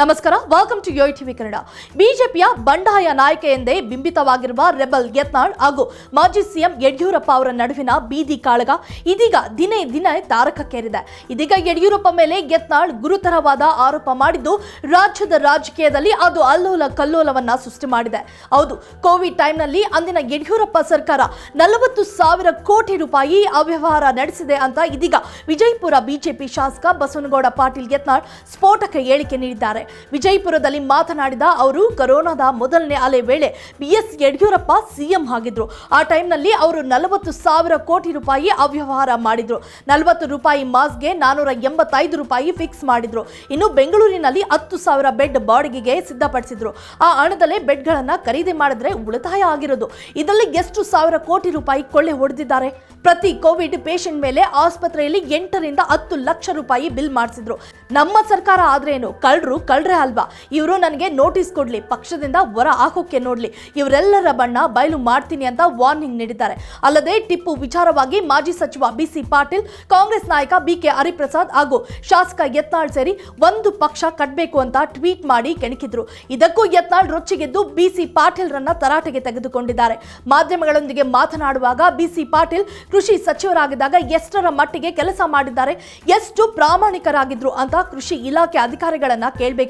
ನಮಸ್ಕಾರ welcome to Yoyo TV Kannada ಬಿಜೆಪಿಯ ಬಂಡಾಯ ನಾಯಕ ಎಂದೇ ಬಿಂಬಿತವಾಗಿರುವ ರೆಬಲ್ ಯತ್ನಾಳ್ ಹಾಗೂ ಮಾಜಿ ಸಿಎಂ ಯಡಿಯೂರಪ್ಪ ಅವರ ನಡುವಿನ ಬೀದಿ ಕಾಳಗ ಇದೀಗ ದಿನೇ ದಿನೇ ತಾರಕಕ್ಕೇರಿದೆ. ಇದೀಗ ಯಡಿಯೂರಪ್ಪ ಮೇಲೆ ಯತ್ನಾಳ್ ಗುರುತರವಾದ ಆರೋಪ ಮಾಡಿದ್ದು, ರಾಜ್ಯದ ರಾಜಕೀಯದಲ್ಲಿ ಅದು ಅಲ್ಲೋಲ ಕಲ್ಲೋಲವನ್ನ ಸೃಷ್ಟಿ ಮಾಡಿದೆ. ಹೌದು, ಕೋವಿಡ್ ಟೈಮ್ನಲ್ಲಿ ಅಂದಿನ ಯಡಿಯೂರಪ್ಪ ಸರ್ಕಾರ ನಲವತ್ತು ಸಾವಿರ ಕೋಟಿ ರೂಪಾಯಿ ಅವ್ಯವಹಾರ ನಡೆಸಿದೆ ಅಂತ ಇದೀಗ ವಿಜಯಪುರ ಬಿಜೆಪಿ ಶಾಸಕ ಬಸವನಗೌಡ ಪಾಟೀಲ್ ಯತ್ನಾಳ್ ಸ್ಫೋಟಕ ಹೇಳಿಕೆ ನೀಡಿದ್ದಾರೆ. ವಿಜಯಪುರದಲ್ಲಿ ಮಾತನಾಡಿದ ಅವರು, ಕೊರೋನಾದ ಮೊದಲನೇ ಅಲೆ ವೇಳೆ ಬಿಎಸ್ ಯಡಿಯೂರಪ್ಪ ಸಿಎಂ ಆಗಿದ್ರು. ಆ ಟೈಮ್ನಲ್ಲಿ ಅವರು ನಲವತ್ತು ಸಾವಿರ ಕೋಟಿ ರೂಪಾಯಿ ಅವ್ಯವಹಾರ ಮಾಡಿದ್ರು. ನಲವತ್ತು ರೂಪಾಯಿ ಮಾಸ್ಗೆ ನಾನೂರ ಎಂಬತ್ತೈದು ರೂಪಾಯಿ ಫಿಕ್ಸ್ ಮಾಡಿದ್ರು. ಇನ್ನು ಬೆಂಗಳೂರಿನಲ್ಲಿ ಹತ್ತು ಸಾವಿರ ಬೆಡ್ ಬಾಡಿಗೆಗೆ ಸಿದ್ಧಪಡಿಸಿದ್ರು. ಆ ಹಣದಲ್ಲೇ ಬೆಡ್ಗಳನ್ನು ಖರೀದಿ ಮಾಡಿದ್ರೆ ಉಳಿತಾಯ ಆಗಿರೋದು. ಇದರಲ್ಲಿ ಎಷ್ಟು ಸಾವಿರ ಕೋಟಿ ರೂಪಾಯಿ ಕೊಳ್ಳೆ ಹೊಡೆದಿದ್ದಾರೆ? ಪ್ರತಿ ಕೋವಿಡ್ ಪೇಷಂಟ್ ಮೇಲೆ ಆಸ್ಪತ್ರೆಯಲ್ಲಿ ಎಂಟರಿಂದ ಹತ್ತು ಲಕ್ಷ ರೂಪಾಯಿ ಬಿಲ್ ಮಾಡಿಸಿದ್ರು. ನಮ್ಮ ಸರ್ಕಾರ ಆದ್ರೇನು? ಕಳ್ರು ಕಳ್ರೆ ಅಲ್ವಾ? ಇವರು ನನಗೆ ನೋಟಿಸ್ ಕೊಡ್ಲಿ, ಪಕ್ಷದಿಂದ ಹೊರ ಹಾಕೋಕೆ ನೋಡ್ಲಿ. ಇವರೆಲ್ಲರ ಬಣ್ಣ ಬಯಲು ಮಾಡ್ತೀನಿ ಅಂತ ವಾರ್ನಿಂಗ್ ನೀಡಿದ್ದಾರೆ. ಅಲ್ಲದೆ ಟಿಪ್ಪು ವಿಚಾರವಾಗಿ ಮಾಜಿ ಸಚಿವ ಬಿಸಿ ಪಾಟೀಲ್, ಕಾಂಗ್ರೆಸ್ ನಾಯಕ ಬಿಕೆ ಹರಿಪ್ರಸಾದ್ ಹಾಗೂ ಶಾಸಕ ಯತ್ನಾಳ್ ಸೇರಿ ಒಂದು ಪಕ್ಷ ಕಟ್ಟಬೇಕು ಅಂತ ಟ್ವೀಟ್ ಮಾಡಿ ಕೆಣಕಿದ್ರು. ಇದಕ್ಕೂ ಯತ್ನಾಳ್ ರೊಚ್ಚಿಗೆದ್ದು ಬಿಸಿ ಪಾಟೀಲ್ರನ್ನ ತರಾಟೆಗೆ ತೆಗೆದುಕೊಂಡಿದ್ದಾರೆ. ಮಾಧ್ಯಮಗಳೊಂದಿಗೆ ಮಾತನಾಡುವಾಗ ಬಿಸಿ ಪಾಟೀಲ್ ಕೃಷಿ ಸಚಿವರಾಗಿದ್ದಾಗ ಎಷ್ಟರ ಮಟ್ಟಿಗೆ ಕೆಲಸ ಮಾಡಿದ್ದಾರೆ, ಎಷ್ಟು ಪ್ರಾಮಾಣಿಕರಾಗಿದ್ರು ಅಂತ ಕೃಷಿ ಇಲಾಖೆ ಅಧಿಕಾರಿಗಳನ್ನ ಕೇಳಬೇಕು.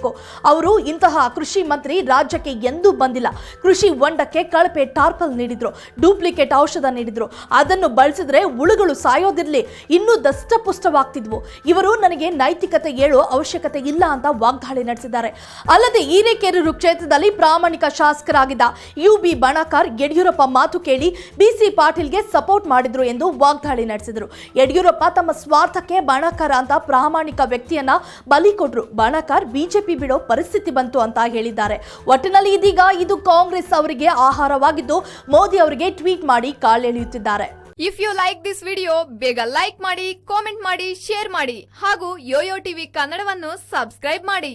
ಅವರು ಇಂತಹ ಕೃಷಿ ಮಂತ್ರಿ ರಾಜ್ಯಕ್ಕೆ ಎಂದೂ ಬಂದಿಲ್ಲ. ಕೃಷಿ ಹೊಂಡಕ್ಕೆ ಕಳಪೆ ಟಾರ್ಪಲ್ ನೀಡಿದ್ರು. ಡೂಪ್ಲಿಕೇಟ್ ಔಷಧ ನೀಡಿದ್ರು. ಅದನ್ನು ಬಳಸಿದ್ರೆ ಹುಳುಗಳು ಸಾಯೋದಿರ್ಲಿ. ಇನ್ನೂ ದಷ್ಟಪುಷ್ಟವಾಗ್ತಿದ್ವು. ಇವರು ನನಗೆ ನೈತಿಕತೆ ಹೇಳೋ ಅವಶ್ಯಕತೆ ಇಲ್ಲ ಅಂತ ವಾಗ್ದಾಳಿ ನಡೆಸಿದ್ದಾರೆ. ಅಲ್ಲದೆ ಹಿರೇಕೆರೂರು ಕ್ಷೇತ್ರದಲ್ಲಿ ಪ್ರಾಮಾಣಿಕ ಶಾಸಕರಾಗಿದ್ದ ಯು ಬಿ ಬಣಕಾರ್ ಯಡಿಯೂರಪ್ಪ ಮಾತು ಕೇಳಿ ಬಿಸಿ ಪಾಟೀಲ್ಗೆ ಸಪೋರ್ಟ್ ಮಾಡಿದ್ರು ಎಂದು ವಾಗ್ದಾಳಿ ನಡೆಸಿದರು. ಯಡಿಯೂರಪ್ಪ ತಮ್ಮ ಸ್ವಾರ್ಥಕ್ಕೆ ಬಣಕಾರ ಅಂತ ಪ್ರಾಮಾಣಿಕ ವ್ಯಕ್ತಿಯನ್ನ ಬಲಿ ಕೊಟ್ರು. ಬಣಕಾರ್ ಬಿಜೆಪಿ ಬಿಡೋ ಪರಿಸ್ಥಿತಿ ಬಂತು ಅಂತ ಹೇಳಿದ್ದಾರೆ. ಒಟ್ಟಿನಲ್ಲಿ ಇದೀಗ ಇದು ಕಾಂಗ್ರೆಸ್ ಅವರಿಗೆ ಆಹಾರವಾಗಿದ್ದು, ಮೋದಿ ಅವರಿಗೆ ಟ್ವೀಟ್ ಮಾಡಿ ಕಾಲೆಳೆಯುತ್ತಿದ್ದಾರೆ if you like this video ಬೇಗ ಲೈಕ್ ಮಾಡಿ ಕಾಮೆಂಟ್ ಮಾಡಿ ಶೇರ್ ಮಾಡಿ ಹಾಗೂ ಯೋಯೋ ಟಿವಿ ಕನ್ನಡವನ್ನು ಸಬ್ಸ್ಕ್ರೈಬ್ ಮಾಡಿ.